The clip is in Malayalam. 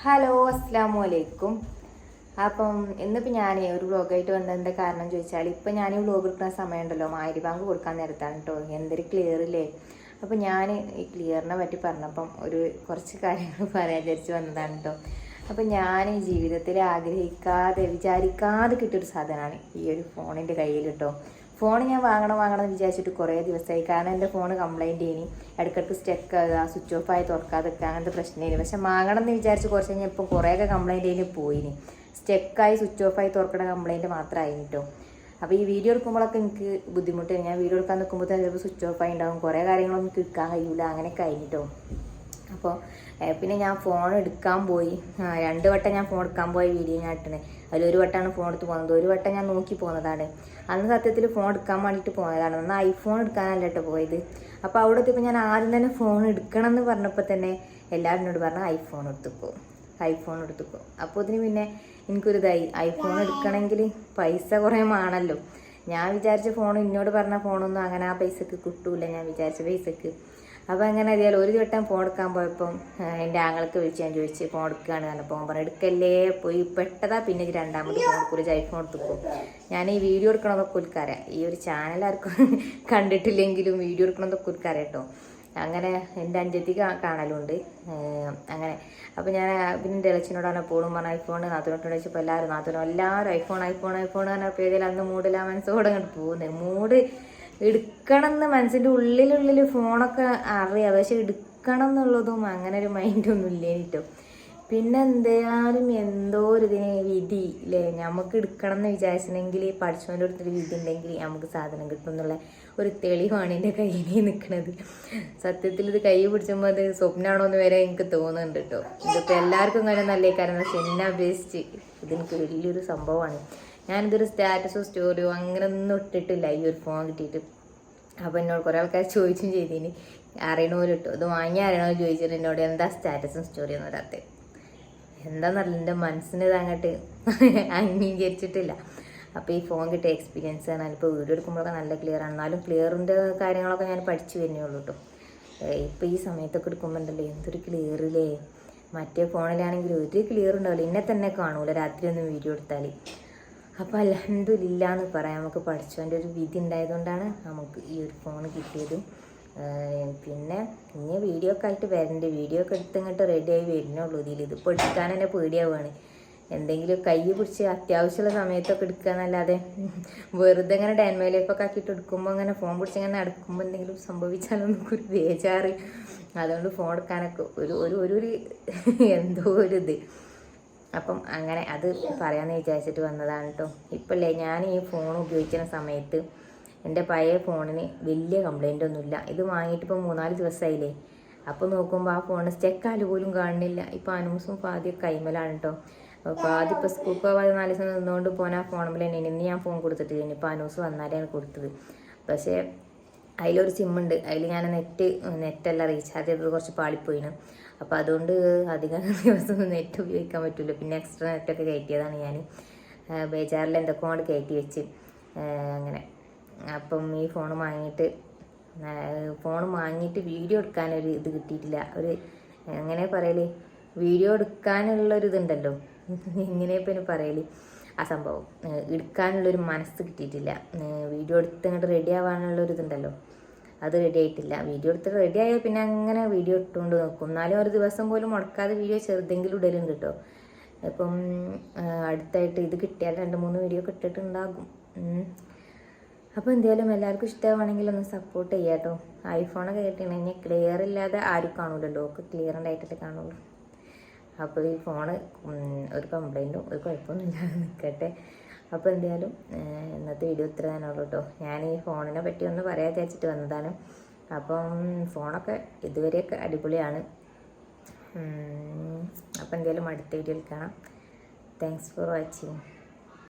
ഹലോ അസ്സാം വലൈക്കും അപ്പം ഇന്നിപ്പോൾ ഞാൻ ഒരു വ്ളോഗായിട്ട് വന്നതിന്റെ കാരണം ചോദിച്ചാൽ ഇപ്പം ഞാൻ ഈ വ്ളോഗ് എടുക്കുന്ന സമയമുണ്ടല്ലോ മാരി ബാങ്ക് കൊടുക്കാൻ നേരത്താണ് കേട്ടോ എന്തൊരു ക്ലിയർ ഇല്ലേ അപ്പം ഞാൻ ഈ ക്ലിയറിനെ പറ്റി പറഞ്ഞപ്പം ഒരു കുറച്ച് കാര്യങ്ങൾ പറയാൻ വിചാരിച്ച് വന്നതാണ് കേട്ടോ അപ്പം ഞാൻ ഈ ജീവിതത്തിൽ ആഗ്രഹിക്കാതെ വിചാരിക്കാതെ കിട്ടിയൊരു സാധനമാണ് ഈ ഒരു ഫോണിന്റെ കയ്യിൽ കേട്ടോ ഫോൺ ഞാൻ വാങ്ങണം വാങ്ങണം എന്ന് വിചാരിച്ചിട്ട് കുറേ ദിവസമായി. കാരണം എന്റെ ഫോൺ കംപ്ലൈന്റ് ചെയ്യണി. ഇടയ്ക്കിടയ്ക്ക് സ്റ്റക്ക് ആകുക സ്വിച്ച് ഓഫ് ആയി തുറക്കാതൊക്കെ അങ്ങനത്തെ പ്രശ്നമില്ല പക്ഷെ വാങ്ങണം എന്ന് വിചാരിച്ച് കുറച്ച് കഴിഞ്ഞാൽ ഇപ്പം കുറേയൊക്കെ കംപ്ലൈന്റ് ചെയ്ത് പോയിനി. സ്റ്റക്കായി സ്വിച്ച് ഓഫ് ആയി തുറക്കണ കംപ്ലൈന്റ് മാത്രമായി കേട്ടോ അപ്പോൾ ഈ വീഡിയോ എടുക്കുമ്പോഴൊക്കെ എനിക്ക് ബുദ്ധിമുട്ടാണ്. ഞാൻ വീഡിയോ എടുക്കാൻ നിൽക്കുമ്പോൾ ചിലപ്പോൾ സ്വിച്ച് ഓഫ് ആയി ഉണ്ടാകും കുറേ കാര്യങ്ങളൊന്നും കിട്ടാൻ കഴിയില്ല കഴിയില്ല ആയി കഴിഞ്ഞിട്ടോ അപ്പോൾ പിന്നെ ഞാൻ ഫോൺ എടുക്കാൻ പോയി. രണ്ട് വട്ടം ഞാൻ ഫോൺ എടുക്കാൻ പോയ വീഡിയോ ഞാൻ ഇട്ടത് അതിലൊരു വട്ടമാണ് ഫോൺ എടുത്ത് പോകുന്നത് ഒരു വട്ടം ഞാൻ നോക്കി പോകുന്നതാണ് അന്ന് സത്യത്തിൽ ഫോൺ എടുക്കാൻ വേണ്ടിയിട്ട് പോകുന്നതാണ് അന്ന് ഐഫോൺ എടുക്കാനല്ല കേട്ടോ പോയത്. അപ്പോൾ അവിടെ എത്തിയപ്പോൾ ഞാൻ ആദ്യം തന്നെ ഫോൺ എടുക്കണം എന്ന് പറഞ്ഞപ്പോൾ തന്നെ എല്ലാവരും എന്നോട് പറഞ്ഞു ഐഫോൺ എടുത്തുക്കോ ഐഫോൺ എടുത്തുക്കോ അപ്പോൾ ഇതിന് പിന്നെ എനിക്കൊരിതായി. ഐഫോൺ എടുക്കണമെങ്കിൽ പൈസ കുറേ ആണല്ലോ ഞാൻ വിചാരിച്ച ഫോൺ എന്നോട് പറഞ്ഞ ഫോണൊന്നും അങ്ങനെ ആ പൈസക്ക് കിട്ടൂല. ഞാൻ വിചാരിച്ച പൈസക്ക്. അപ്പോൾ അങ്ങനെ അറിയാലോ ഒരു വട്ടം ഫോൺ എടുക്കാൻ പോയപ്പം എന്റെ ആങ്ങൾക്ക് വിളിച്ച് ഞാൻ ചോദിച്ച് ഫോൺ എടുക്കുകയാണ് പറഞ്ഞപ്പോൾ പറഞ്ഞു എടുക്കല്ലേ പോയി പെട്ടതാ പിന്നെ രണ്ടാമത് ഫോൺ കുറിച്ച് ഐഫോൺ എടുത്തുക്കും ഞാൻ ഈ വീഡിയോ എടുക്കണതൊക്കെ ഉൽക്കാരാം ഈ ഒരു ചാനൽ ആർക്കും കണ്ടിട്ടില്ലെങ്കിലും വീഡിയോ എടുക്കണതൊക്കെ ഉൽക്കാരാം കേട്ടോ. അങ്ങനെ എന്റെ അഞ്ചത്തി കാണലുണ്ട്. അങ്ങനെ. അപ്പോൾ ഞാൻ പിന്നെ എന്റെ ഇളച്ചിനോടാണ് എപ്പോഴും പറഞ്ഞ ഐഫോൺ നാത്തിനോട്ട് വെച്ചപ്പോൾ എല്ലാവരും നാത്തിനോ എല്ലാവരും ഐഫോൺ ഐഫോൺ ഐഫോൺ പറഞ്ഞപ്പോൾ ഏതെങ്കിലും അന്ന് മൂടില്ല മനസ്സോടെ അങ്ങോട്ട് പോകുന്നത് മൂഡ് എടുക്കണം എന്ന് മനസ്സിന്റെ ഉള്ളിലുള്ളിൽ ഫോണൊക്കെ അറിയാം. പക്ഷെ എടുക്കണം എന്നുള്ളതും അങ്ങനെ ഒരു മൈൻഡൊന്നും ഇല്ലേനിട്ടോ പിന്നെ എന്തായാലും എന്തോ ഒരു ഇതിന് വിധി അല്ലേ നമുക്ക് എടുക്കണം എന്ന് വിചാരിച്ചിട്ടുണ്ടെങ്കിൽ പഠിച്ചവന്റെ അടുത്തൊരു വിധി ഉണ്ടെങ്കിൽ നമുക്ക് സാധനം കിട്ടും എന്നുള്ള ഒരു തെളിവാണ് എന്റെ കയ്യിൽ നിൽക്കുന്നത് സത്യത്തിൽ ഇത് കൈ പിടിച്ചുമ്പോൾ അത് സ്വപ്നമാണോ എന്ന് വരെ എനിക്ക് തോന്നുന്നുണ്ട് കേട്ടോ. ഇതിപ്പോൾ എല്ലാവർക്കും കാര്യം നല്ല കാരണം പക്ഷെ എന്നെ അപേക്ഷിച്ച് ഇതെനിക്ക് വലിയൊരു സംഭവമാണ്. ഞാനിതൊരു സ്റ്റാറ്റസോ സ്റ്റോറിയോ അങ്ങനെ ഒന്നും ഇട്ടിട്ടില്ല. ഈ ഒരു ഫോൺ കിട്ടിയിട്ട് അപ്പോൾ എന്നോട് കുറേ ആൾക്കാർ ചോദിച്ചും ചെയ്തിന്. അറിയണോലും ഇട്ടു ഇത് വാങ്ങി അറിയണോ ചോദിച്ചിട്ട് എന്നോട് എന്താ സ്റ്റാറ്റസും സ്റ്റോറി ഒന്നും ഇടാത്തത് എന്താന്നറിയില്ല എന്റെ മനസ്സിന് ഇത് അങ്ങോട്ട് അംഗീകരിച്ചിട്ടില്ല. അപ്പോൾ ഈ ഫോൺ കിട്ടിയ എക്സ്പീരിയൻസ് ആണ്. ഇപ്പോൾ വീഡിയോ എടുക്കുമ്പോഴൊക്കെ നല്ല ക്ലിയർ ആണ്. എന്നാലും ക്ലിയറിന്റെ കാര്യങ്ങളൊക്കെ ഞാൻ പഠിച്ചു വരുന്നേ കേട്ടോ ഇപ്പോൾ ഈ സമയത്തൊക്കെ എടുക്കുമ്പോൾ ഉണ്ടല്ലോ എന്തൊരു ക്ലിയറില്ലേ മറ്റേ ഫോണിലാണെങ്കിൽ ഒരു ക്ലിയർ ഉണ്ടാവില്ല എന്നെ തന്നെ കാണൂല. രാത്രി ഒന്നും വീഡിയോ എടുത്താൽ അപ്പോൾ അലഹമില്ല എന്ന് പറയാം. നമുക്ക് പഠിച്ചവന്റെ ഒരു വിധി ഉണ്ടായതുകൊണ്ടാണ് നമുക്ക് ഈ ഒരു ഫോൺ കിട്ടിയത്. പിന്നെ ഇനി വീഡിയോ ഒക്കെ ആയിട്ട് വരണ്ട്. വീഡിയോ ഒക്കെ എടുത്ത് ഇങ്ങോട്ട് റെഡി ആയി വരുന്നുള്ളൂ ഇതിൽ ഇതിപ്പോൾ എടുക്കാൻ തന്നെ പേടിയാവുകയാണ്. എന്തെങ്കിലും കൈ പിടിച്ച് അത്യാവശ്യമുള്ള സമയത്തൊക്കെ എടുക്കുക എന്നല്ലാതെ വെറുതെ ഇങ്ങനെ ഡാൻമേ ലൈഫൊക്കെ ആക്കിയിട്ട് എടുക്കുമ്പോൾ ഇങ്ങനെ ഫോൺ പിടിച്ച് ഇങ്ങനെ നടക്കുമ്പോൾ എന്തെങ്കിലും സംഭവിച്ചാലൊന്നും ഒരു ബേജാറ്. അതുകൊണ്ട് ഫോൺ എടുക്കാനൊക്കെ ഒരു ഒരു ഒരു എന്തോ ഒരു ഇത്. അപ്പം അങ്ങനെ അത് പറയാമെന്ന് വിചാരിച്ചിട്ട് വന്നതാണ് കേട്ടോ ഇപ്പല്ലേ ഞാൻ ഈ ഫോൺ ഉപയോഗിക്കുന്ന സമയത്ത് എന്റെ പഴയ ഫോണിന് വലിയ കംപ്ലൈന്റ് ഒന്നുമില്ല. ഇത് വാങ്ങിയിട്ട് ഇപ്പോൾ മൂന്നാൽ ദിവസമായില്ലേ അപ്പോൾ നോക്കുമ്പോൾ ആ ഫോൺ സ്റ്റെക്കാൽ പോലും കാണുന്നില്ല. ഇപ്പോൾ അനൂസും പാതി കൈമലാണ് കേട്ടോ പാതി ഇപ്പോൾ സ്കൂൾ പാതി നാല് ദിവസം നിന്നുകൊണ്ട് പോകാൻ ആ ഫോണിൽ തന്നെ ഇന്ന് ഞാൻ ഫോൺ കൊടുത്തിട്ടില്ല ഇനിയിപ്പോൾ അനൂസ് വന്നാലാണ് കൊടുത്തത്. പക്ഷേ അതിലൊരു സിമ്മുണ്ട് അതിൽ ഞാൻ നെറ്റ് നെറ്റല്ല റീചാർജ് ചെയ്തത്. കുറച്ച് പാളിപ്പോയിന്. അപ്പോൾ അതുകൊണ്ട് അധികം ദിവസം നെറ്റ് ഉപയോഗിക്കാൻ പറ്റില്ല പിന്നെ എക്സ്ട്രാ നെറ്റൊക്കെ കയറ്റിയതാണ് ഞാൻ ബേജാറിൽ എന്തൊക്കെ കൊണ്ട് കയറ്റി വെച്ച്. അങ്ങനെ. അപ്പം ഈ ഫോൺ വാങ്ങിയിട്ട് ഫോൺ വാങ്ങിയിട്ട് വീഡിയോ എടുക്കാനൊരു ഇത് കിട്ടിയിട്ടില്ല. ഒരു എങ്ങനെ പറയൽ? വീഡിയോ എടുക്കാനുള്ളൊരു ഇതുണ്ടല്ലോ. എങ്ങനെ ഇപ്പം പറയൽ? ആ സംഭവം. എടുക്കാനുള്ളൊരു മനസ്സ് കിട്ടിയിട്ടില്ല. വീഡിയോ എടുത്ത് അങ്ങോട്ട് റെഡി ആവാനുള്ള ഒരു ഇതുണ്ടല്ലോ. അത് റെഡി ആയിട്ടില്ല. വീഡിയോ എടുത്ത് റെഡി ആയാൽ പിന്നെ അങ്ങനെ വീഡിയോ ഇട്ടുകൊണ്ട് നോക്കും. എന്നാലും ഒരു ദിവസം പോലും മുടക്കാതെ വീഡിയോ ചെറുതെങ്കിലും ഇടലുണ്ട് കേട്ടോ. ഇപ്പം അടുത്തായിട്ട് ഇത് കിട്ടിയാൽ രണ്ട് മൂന്ന് വീഡിയോ കിട്ടിയിട്ടുണ്ടാകും അപ്പോൾ എന്തായാലും എല്ലാവർക്കും ഇഷ്ടമാണെങ്കിൽ ഒന്ന് സപ്പോർട്ട് ചെയ്യാം കേട്ടോ. ഐഫോണൊക്കെ കിട്ടിയിട്ടുണ്ടെങ്കിൽ ക്ലിയർ ഇല്ലാതെ ആരും കാണൂലല്ലോ. ഒക്കെ ക്ലിയർ ഉണ്ടായിട്ടല്ലേ കാണുള്ളൂ. അപ്പോൾ ഈ ഫോണ് ഒരു കംപ്ലൈന്റും ഒരു കുഴപ്പമൊന്നും ഇല്ലാതെ നിൽക്കട്ടെ അപ്പോൾ എന്തായാലും ഇന്നത്തെ വീഡിയോ ഇത്ര തന്നെ ഉള്ളൂ കേട്ടോ ഞാൻ ഈ ഫോണിനെ പറ്റി ഒന്ന് പറയാൻ വിചാരിച്ചിട്ട് വന്നതാണ്. അപ്പം ഫോണൊക്കെ ഇതുവരെയൊക്കെ അടിപൊളിയാണ്. അപ്പം എന്തായാലും അടുത്ത വീഡിയോയിൽ കാണാം. Thanks for watching